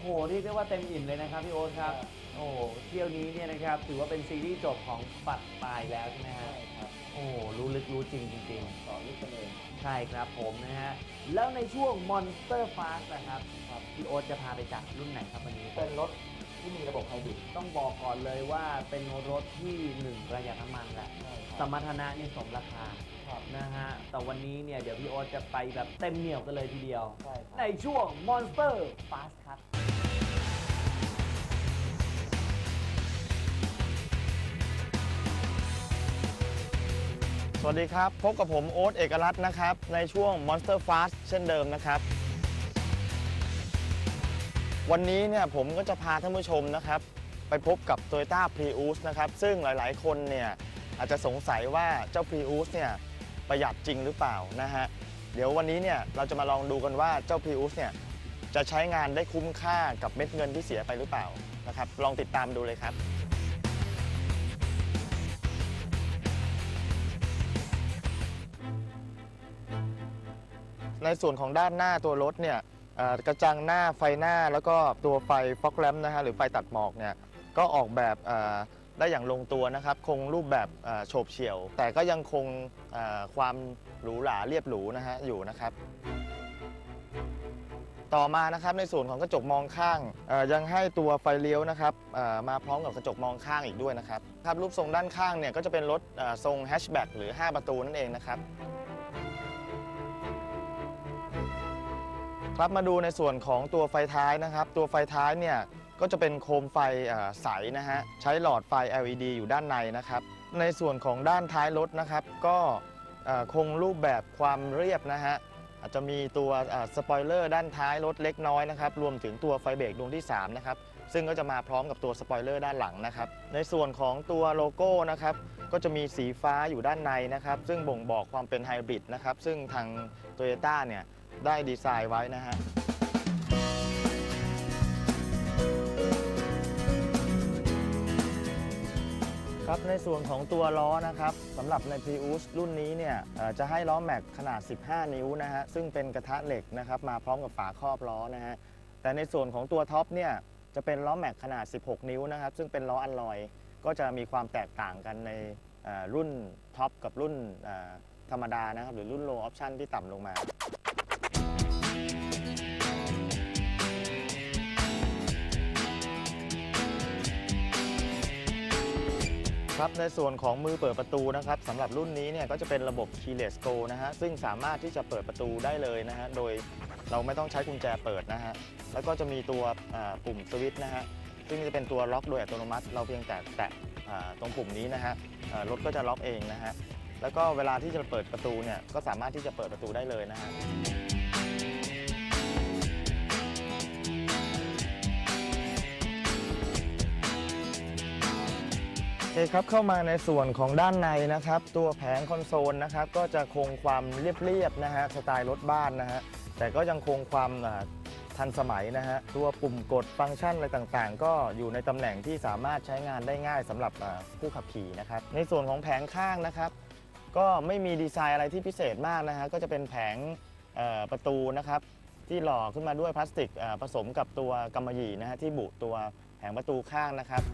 โหเรียกได้ว่าเต็มอิ่มเลยนะครับพี่โอ๊ตครับ โอ้โหเที่ยวนี้เนี่ยนะครับถือว่าเป็นซีรีส์จบของปัดปลายแล้วใช่ไหมฮะ ใช่ครับโอ้โหรู้ลึกรู้จริงจริงต่อลึกกันเลยๆ ใช่ครับผมนะฮะ แล้วในช่วง Monster Fast นะครับครับพี่โอ๊ตจะพาไปจัดรุ่นไหนครับวันนี้ เป็นรถที่มีระบบไฮบริดต้องบอกก่อนเลยว่าเป็นรถที่หนึ่งประหยัดน้ำมันแหละ ใช่คสรับมรรถนะเนี่ยสมราคา ครับนะฮะ แต่วันนี้เนี่ย เดี๋ยวพี่โอ๊ตจะไปแบบเต็มเหนียวกันเลยทีเดียว ใช่ครับในช่วง Monster Fast ค สวัสดีครับ พบกับผมโอ๊ตเอกรัตน์นะครับ ในช่วง Monster Fast เช่นเดิมนะครับ วันนี้เนี่ยผมก็จะพาท่านผู้ชมนะครับ ไปพบกับ Toyota Prius นะครับ ซึ่งหลายๆ คนเนี่ยอาจจะสงสัยว่าเจ้า Prius เนี่ยประหยัดจริงหรือเปล่านะฮะ เดี๋ยววันนี้เนี่ยเราจะมาลองดูกันว่าเจ้า Prius เนี่ยจะใช้งานได้คุ้มค่ากับเม็ดเงินที่เสียไปหรือเปล่านะครับ ลองติดตามดูเลยครับ ในส่วนของด้านหน้าตัวรถเนี่ยกระจังหน้าไฟหน้าแล้วก็ตัวไฟฟอกแลมนะฮะหรือไฟตัดหมอกเนี่ยก็ออกแบบได้อย่างลงตัวนะครับ คงรูปแบบโฉบเฉี่ยว แต่ก็ยังคงความหรูหราเรียบหรูนะฮะอยู่นะครับต่อมานะครับในส่วนของกระจกมองข้างยังให้ตัวไฟเลี้ยวนะครับมาพร้อมกับกระจกมองข้างอีกด้วยนะครับครับรูปทรงด้านข้างเนี่ยก็จะเป็นรถทรงแฮชแบ็กหรือ 5 ประตูนั่นเองนะครับ ครับมาดูในส่วนของตัวไฟท้ายนะครับ ตัวไฟท้ายเนี่ยก็จะเป็นโคมไฟใสนะฮะใช้หลอดไฟ LED อยู่ด้านในนะครับ ในส่วนของด้านท้ายรถนะครับ ก็คงรูปแบบความเรียบนะฮะอาจจะมีตัวสปอยเลอร์ด้านท้ายรถเล็กน้อยนะครับรวมถึงตัวไฟเบรกดวงที่3นะครับซึ่งก็จะมาพร้อมกับตัวสปอยเลอร์ด้านหลังนะครับ ในส่วนของตัวโลโก้นะครับก็จะมีสีฟ้าอยู่ด้านในนะครับ ซึ่งบ่งบอกความเป็นไฮบริดนะครับซึ่งทาง Toyota เนี่ย ได้ดีไซน์ไว้นะฮะครับในส่วนของตัวล้อนะครับสำหรับใน Prius รุ่นนี้เนี่ยจะให้ล้อแม็กขนาด 15 นิ้วนะฮะซึ่งเป็นกระทะเหล็กนะครับมาพร้อมกับฝาครอบล้อนะฮะแต่ในส่วนของตัวท็อปเนี่ยจะเป็นล้อแม็กขนาด 16 นิ้วนะครับซึ่งเป็นล้ออัลลอยก็จะมีความแตกต่างกันในรุ่นท็อปกับรุ่นธรรมดานะครับหรือรุ่น low option ที่ต่ำลงมา ครับในส่วนของมือเปิดประตูนะครับสำหรับรุ่นนี้เนี่ยก็จะเป็นระบบ keyless go นะฮะซึ่งสามารถที่จะเปิดประตูได้เลยนะฮะโดยเราไม่ต้องใช้กุญแจเปิดนะฮะแล้วก็จะมีตัวปุ่มสวิตช์นะฮะซึ่งจะเป็นตัวล็อกโดยอัตโนมัติ เราเพียงแต่แตะตรงปุ่มนี้นะฮะรถก็จะล็อกเองนะฮะแล้วก็เวลาที่จะเปิดประตูเนี่ยก็สามารถที่จะเปิดประตูได้เลยนะฮะ คครับเข้ามาในส่วนของด้านในนะครับ ตัวแผงคอนโซลนะครับก็จะคงความเรียบๆนะฮะสไตล์รถบ้านนะฮะแต่ก็ยังคงความทันสมัยนะฮะตัวปุ่มกดฟังก์ชันอะไรต่างๆ ก็อยู่ในตำแหน่งที่สามารถใช้งานได้ง่ายสำหรับผู้ขับขี่นะครับในส่วนของแผงข้างนะครับ ก็ไม่มีดีไซน์อะไรที่พิเศษมากนะฮะก็จะเป็นแผงประตูนะครับที่หล่อขึ้นมาด้วยพลาสติกผสมกับตัวกำมะหยี่นะฮะที่บุตัวแผงประตูข้างนะครับ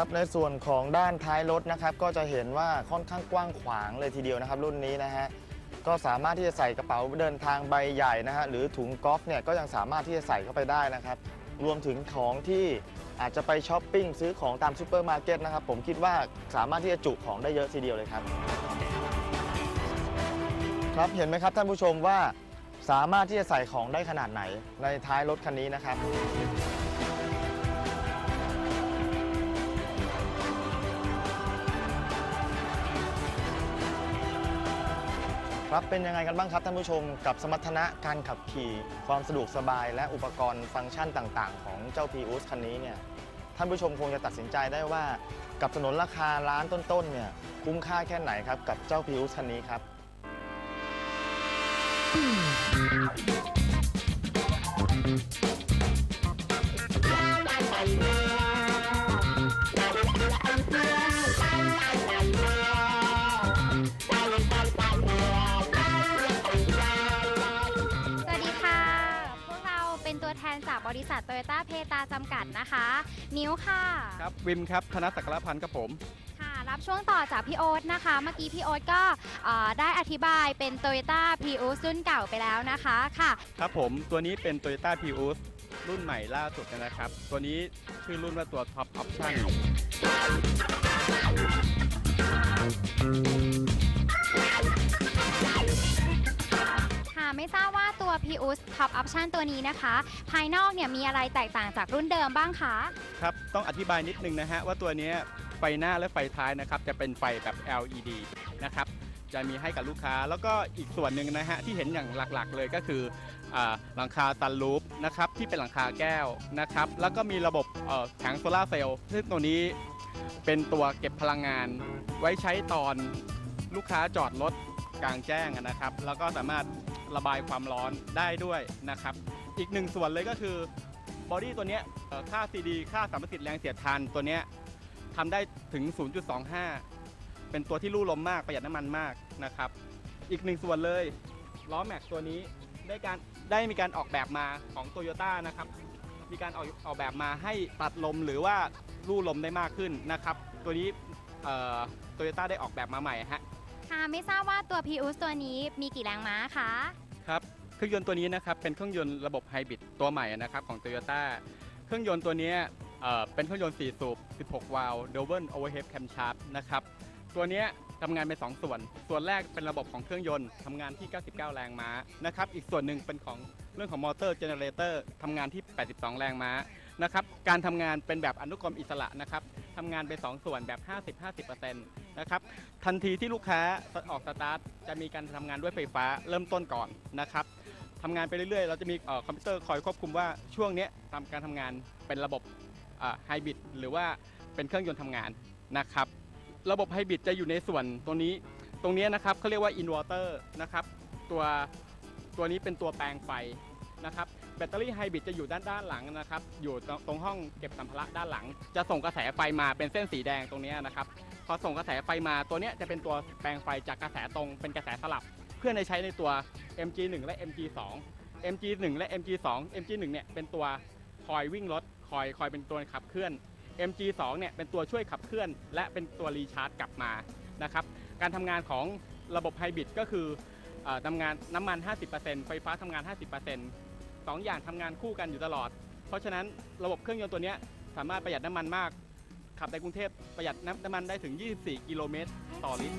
ครับในส่วนของด้านท้ายรถนะครับก็จะเห็นว่าค่อนข้างกว้างขวางเลยทีเดียวนะครับ รุ่นนี้นะฮะก็สามารถที่จะใส่กระเป๋าเดินทางใบใหญ่นะฮะหรือถุงกอล์ฟเนี่ยก็ยังสามารถที่จะใส่เข้าไปได้นะครับ รวมถึงของที่อาจจะไปช้อปปิ้งซื้อของตามซูเปอร์มาร์เก็ตนะครับผมคิดว่าสามารถที่จะจุของได้เยอะทีเดียวเลยครับ ครับเห็นไหมครับท่านผู้ชมว่าสามารถที่จะใส่ของได้ขนาดไหนในท้ายรถคันนี้นะครับ ครับเป็นยังไงกันบ้างครับท่านผู้ชมกับสมรรถนะการขับขี่ ความสะดวกสบายและอุปกรณ์ฟังก์ชันต่างๆ ของเจ้า p ีอุสคันนี้เนี่ยท่านผู้ชมคงจะตัดสินใจได้ว่ากับถนนราคาล้านต้นๆเนี่ยคุ้มค่าแค่ไหนครับกับเจ้า p ีอุสคันนี้ครับ Bye. ริษัทโตโยต้าเพตาจำกัดนะคะ นิ้วค่ะครับวิมครับธนศักรพันธ์ครับผม ค่ะ รับช่วงต่อจากพี่โอ๊ตนะคะ เมื่อกี้พี่โอ๊ตก็เอ่อได้อธิบายเป็น Toyota Prius รุ่นเก่าไปแล้วนะคะค่ะ ครับผมตัวนี้เป็น Toyota Prius รุ่นใหม่ล่าสุดนะครับ ตัวนี้ชื่อรุ่นว่าตัว Top Option ไม่ทราบว่าตัว Prius Top Option ตัวนี้นะคะ ภายนอกเนี่ยมีอะไรแตกต่างจากรุ่นเดิมบ้างคะ ครับ ต้องอธิบายนิดนึงนะฮะว่าตัวเนี้ยไฟหน้าและไฟท้ายนะครับจะเป็นไฟแบบ LED นะครับจะมีให้กับลูกค้า แล้วก็อีกส่วนหนึ่งนะฮะที่เห็นอย่างหลักๆ เลยก็คืออาหลังคาซันรูฟนะครับที่เป็นหลังคาแก้วนะครับแล้วก็มีระบบเอ่อแผงโซลาร์เซลล์ซึ่งตัวนี้เป็นตัวเก็บพลังงาน ไว้ใช้ตอนลูกค้าจอดรถกลางแจ้งนะครับ แล้วก็สามารถ ระบายความร้อนได้ด้วยนะครับ อีกหนึ่งส่วนเลยก็คือบอดี้ตัวนี้ยเอ่อค่า CD ค่าสามประสิทธิ์แรงเสียดทานตัวนี้ทำได้ถึง 0.25 เป็นตัวที่ลู่ลมมากประหยัดน้ำมันมากนะครับ อีกหนึ่งส่วนเลยล้อแม็กตัวนี้ได้การได้มีการออกแบบมาของโตโยต้านะครับ มีการออกออกแบบมาให้ตัดลมหรือว่าลู่ลมได้มากขึ้นนะครับ ตัวนี้โตโยต้าได้ออกแบบมาใหม่ฮะค่ะไม่ทราบว่าตัว Prius ตัวนี้มีกี่แรงม้าคะ ครับเครื่องยนต์ตัวนี้นะครับเป็นเครื่องยนต์ระบบไฮบริดตัวใหม่นะครับของ Toyota เครื่องยนต์ตัวนี้เป็นเครื่องยนต์ 4 สูบ 16 วาล์ว Double Overhead Camshaft นะครับตัวนี้ทำงานเป็น 2 ส่วน ส่วนแรกเป็นระบบของเครื่องยนต์ทำงานที่ 99 แรงม้านะครับอีกส่วนหนึ่งเป็นของเรื่องของมอเตอร์เจเนเรเตอร์ทำงานที่ 82 แรงม้านะครับการทำงานเป็นแบบอนุกรมอิสระนะครับ ทำงานเป็น2ส่วนแบบ 50-50%นะครับทันทีที่ลูกค้าออกสตาร์ทจะมีการทำงานด้วยไฟฟ้าเริ่มต้นก่อนนะครับทำงานไปเรื่อยๆ เราจะมีคอมพิวเตอร์คอยควบคุมว่าช่วงนี้ทำการทำงานเป็นระบบไฮบริดหรือว่าเป็นเครื่องยนต์ทำงานนะครับระบบไฮบริดจะอยู่ในส่วนตรงนี้ตรงนี้นะครับเขาเรียกว่าอินเวอร์เตอร์นะครับตัวตัวนี้เป็นตัวแปลงไฟนะครับ แบตเตอรี่ไฮบริดจะอยู่ด้านด้านหลังนะครับ อยู่ตรงห้องเก็บสัมภาระด้านหลัง จะส่งกระแสไฟมาเป็นเส้นสีแดงตรงนี้นะครับ พอส่งกระแสไฟมาตัวนี้จะเป็นตัวแปลงไฟจากกระแสตรงเป็นกระแสสลับ เพื่อในใช้ในตัว MG1 และ MG2 MG1 และ MG2 MG1 เนี่ยเป็นตัวคอยวิ่งรถคอยคอยเป็นตัวขับเคลื่อน MG2 เนี่ยเป็นตัวช่วยขับเคลื่อน และเป็นตัวรีชาร์จกลับมานะครับการทำงานของระบบไฮบริดก็คือเออทำงานน้ำมัน 50%ไฟฟ้าทำงาน 50% สองอย่างทำงานคู่กันอยู่ตลอด เพราะฉะนั้นระบบเครื่องยนต์ตัวนี้สามารถประหยัดน้ำมันมาก ขับในกรุงเทพประหยัดน้ำมันได้ถึง 24 กิโลเมตรต่อลิตร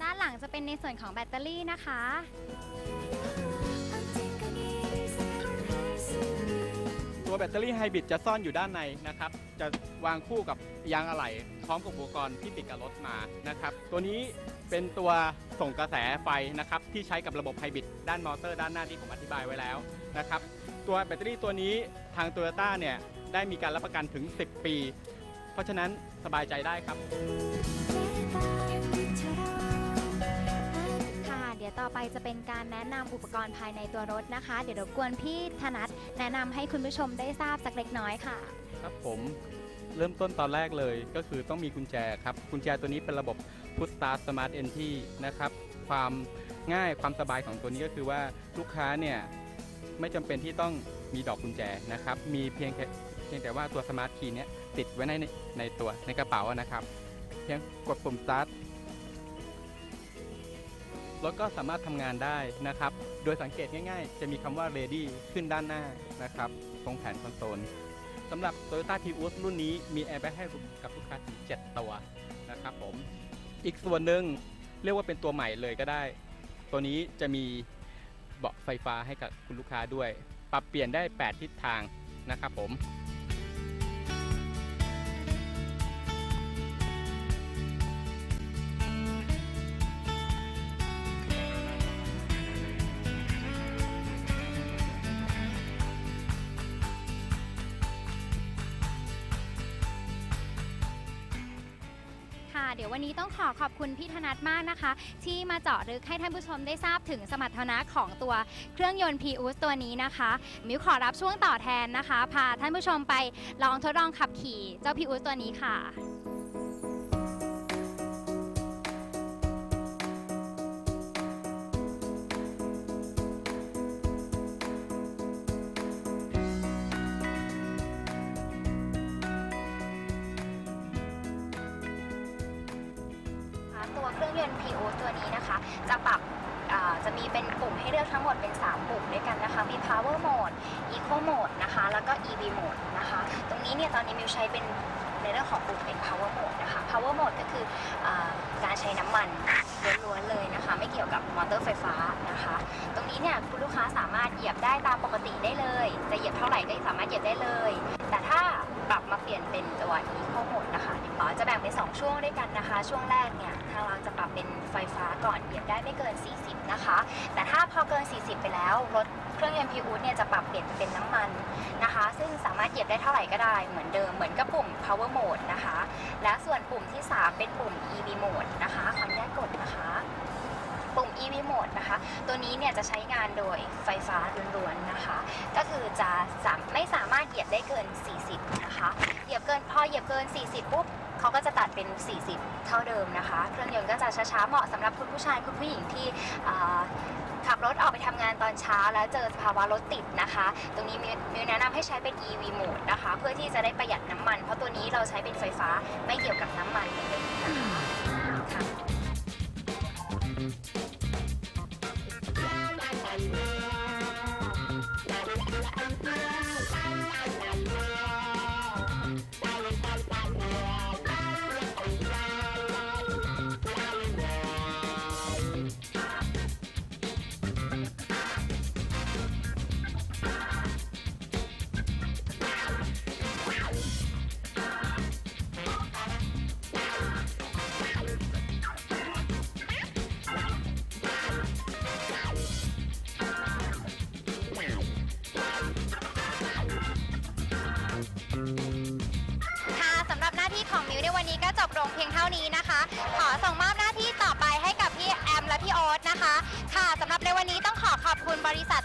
ด้านหลังจะเป็นในส่วนของแบตเตอรี่นะคะ ตัวแบตเตอรี่ไฮบริดจะซ่อนอยู่ด้านในนะครับ จะวางคู่กับยางอะไหล่พร้อมกับอุปกรณ์ที่ติดกับรถมานะครับ ตัวนี้เป็นตัวส่งกระแสไฟนะครับที่ใช้กับระบบไฮบริดด้านมอเตอร์ด้านหน้าที่ผมอธิบายไว้แล้วนะครับ ตัวแบตเตอรี่ตัวนี้ทางโตโยต้าเนี่ยได้มีการรับประกันถึง 10 ปี เพราะฉะนั้นสบายใจได้ครับ ดี๋ยวต่อไปจะเป็นการแนะนำอุปกรณ์ภายในตัวรถนะคะ เดี๋ยวรบกวนพี่ธนัทแนะนำให้คุณผู้ชมได้ทราบสักเล็กน้อยค่ะ ครับผมเริ่มต้นตอนแรกเลยก็คือต้องมีกุญแจครับ กุญแจตัวนี้เป็นระบบ Push Start Smart Entry นะครับ ความง่ายความสบายของตัวนี้ก็คือว่าลูกค้าเนี่ย ไม่จำเป็นที่ต้องมีดอกกุญแจนะครับ มีเพียงแค่เพียงแต่ว่าตัว Smart Key เนี้ยติดไว้ในในตัวในกระเป๋านะครับ เพียงกดปุ่ม Start รถก็สามารถทำงานได้นะครับ โดยสังเกตง่ายๆ จะมีคำว่า ready ขึ้นด้านหน้านะครับ ตรงแผนคอนโซลสำหรับ Toyota Prius รุ่นนี้มีแอร์แบ็กให้กับลูกค้าถึง7ตัวนะครับผม อีกส่วนหนึ่งเรียกว่าเป็นตัวใหม่เลยก็ได้ ตัวนี้จะมีเบาะไฟฟ้าให้กับคุณลูกค้าด้วย ปรับเปลี่ยนได้ 8 ทิศทางนะครับผม เดี๋ยววันนี้ต้องขอขอบคุณพี่ธนัทมากนะคะ ที่มาเจาะลึกให้ท่านผู้ชมได้ทราบถึงสมรรถนะของตัวเครื่องยนต์ Prius ตัวนี้นะคะ มิวขอรับช่วงต่อแทนนะคะ พาท่านผู้ชมไปลองทดลองขับขี่เจ้า Prius ตัวนี้ค่ะ ให้เลือกทั้งหมดเป็น 3 ปุ่มด้วยกันนะคะ มี power mode eco mode นะคะ แล้วก็ ev mode นะคะ ตรงนี้เนี่ยตอนนี้มิวใช้เป็นในเรื่องของปุ่มเป็น power mode นะคะ power mode ก็คืออการใช้น้ำมันล้วนๆเลยนะคะ ไม่เกี่ยวกับมอเตอร์ไฟฟ้านะคะ ตรงนี้เนี่ยคุณลูกค้าสามารถเหยียบได้ตามปกติได้เลย จะเหยียบเท่าไหร่ก็สามารถเหยียบได้เลย แต่ถ้า ปรับมาเปลี่ยนเป็นตัว eco mode นะคะอ๋อจะแบ่งเป็น2ช่วงด้วยกันนะคะ ช่วงแรกเนี่ยทางเราจะปรับเป็นไฟฟ้าก่อนเหยียบได้ไม่เกิน 40 นะคะ แต่ถ้าพอเกิน 40 ไปแล้วรถเครื่องยนต์ p ี u เนี่ยจะปรับเปลี่ยนเป็นน้ำมันนะคะ ซึ่งสามารถเหยียบได้เท่าไหร่ก็ได้เหมือนเดิมเหมือนกับปุ่ม power mode นะคะ และส่วนปุ่มที่ 3 เป็นปุ่ม ev mode นะคะขออนุญาตกดนะคะ ปุ่ม ev mode นะคะ ตัวนี้เนี่ยจะใช้งานโดยไฟฟ้าล้วนๆนะคะ ก็คือจะไม่สามารถเหยียบได้เกิน 40 นะคะ เหยียบเกินพอเหยียบเกิน 40 ปุ๊บเขาก็จะตัดเป็น 40 เท่าเดิมนะคะ เครื่องยนต์ก็จะช้าๆ เหมาะสำหรับคุณผู้ชายคุณผู้หญิงที่ขับรถออกไปทำงานตอนเช้าแล้วเจอสภาวะรถติดนะคะ ตรงนี้มิวแนะนำให้ใช้เป็น EV mode นะคะ เพื่อที่จะได้ประหยัดน้ำมัน เพราะตัวนี้เราใช้เป็นไฟฟ้าไม่เกี่ยวกับน้ำมันเลยนะคะค่ะ งเพียงเท่านี้นะคะ ขอส่งมอบหน้าที่ต่อไปให้กับพี่แอมและพี่โอ๊ตนะคะ ค่ะสำหรับในวันนี้ต้องขอขอบคุณบริษัท